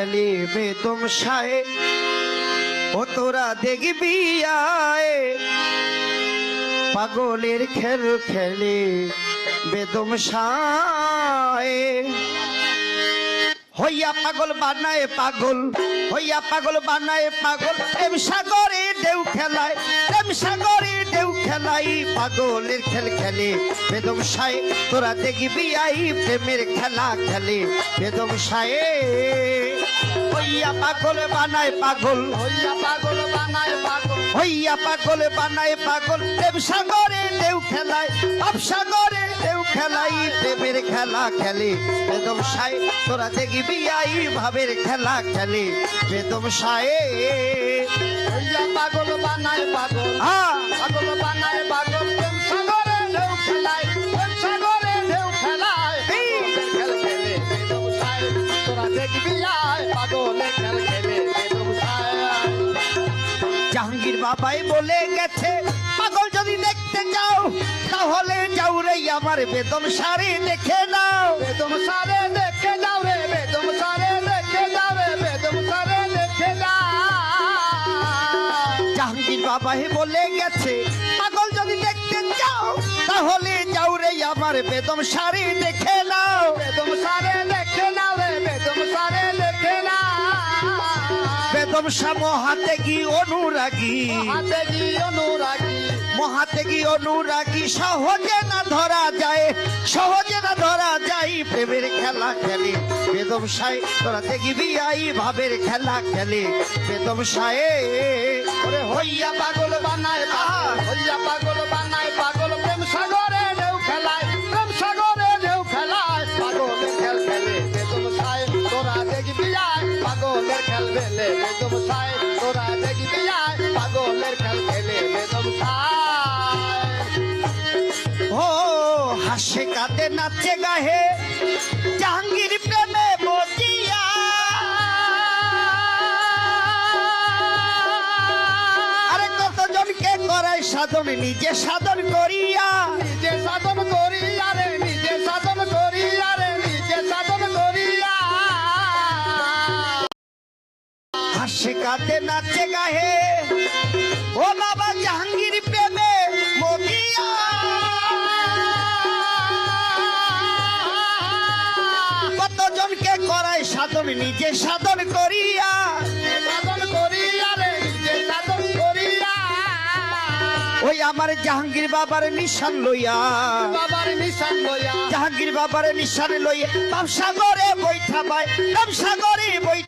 খেলে বেদম সায়ে, ও তোরা দেখবি আয়। পাগলের খেল খেলে বেদম সায়ে। হইয়া পাগল বানায় পাগল, হইয়া পাগল বানায় পাগল। প্রেম সাগরে ঢেউ খেলায়, প্রেম সাগরে ঢেউ খেলাই। পাগলের খেল খেলে বেদম সায়ে, তোরা দেখবি আই প্রেমের খেলা খেলে বেদম সায়ে। হইয়া পাগল বানায় পাগল। হইয়া পাগল বানায় পাগল। হইয়া পাগল বানায় পাগল। প্রেম সাগরে ঢেউ খেলায় পাপ সাগরে ঢেউ খেলাই প্রেমের খেলা খেলে। বেদম সাই তোরা দেখবি আই ভাবের খেলা খেলে। বেদম সায়ে হইয়া পাগল বানায় পাগল। হ্যাঁ বাবাই বলে গেছে, পাগল যদি দেখতে যাও তাহলে যাও রে আমার বেদম সারে দেখে নাও। বেদম সারে দেখে যাও রে, বেদম সারে দেখে যাও রে, বেদম সারে দেখে যাও জাহাঙ্গীর বাবাই বলে গেছে, পাগল যদি দেখতে যাও তাহলে যাও রে আমার বেদম সারে দেখে নাও। বেদম সারে শাহ মহাতেগী অনুরাগী। হাতে কি অনুরাগী। মহাতেগী অনুরাগী সহজে না ধরা যায় সহজে না ধরা যায় প্রেমের খেলা খেলে। বেদম সাই তোরা দেখবি আই ভাবের খেলা খেলে। বেদম সায়ে ওরে হইয়া পাগল বানায় পাগল হইয়া পাগল বানায় পাগল। প্রেম সাগরে ঢেউ খেলায় প্রেম সাগরে ঢেউ খেলায় পাগলের খেল খেলে। বেদম সায় তোরা দেখবি আয় পাগলের খেল বেদম সায় তোরা দেখবি আয়, পাগলের খেল খেলে বেদম সায় ও, হাসে কাঁদে, নাচে গাহে, জাহাঙ্গীর প্রেমে করায় সাধন, নিজে সাধন করিয়া। নিজে সাধন করি আরে কাঁদে নাচে গাহে। ও বাবা জাহাঙ্গীর প্রেমে মজিয়া কতজনকে করায় সাধন নিজে সাধন করিয়া। সাধন করি আরে নিজে সাধন করিয়া। ওই আমার জাহাঙ্গীর বাবার নিশান লইয়া। বাবার নিশান লইয়া। জাহাঙ্গীর বাবার নিশান লইয়া। সাগরে বৈঠা পায় সাগরে বৈঠা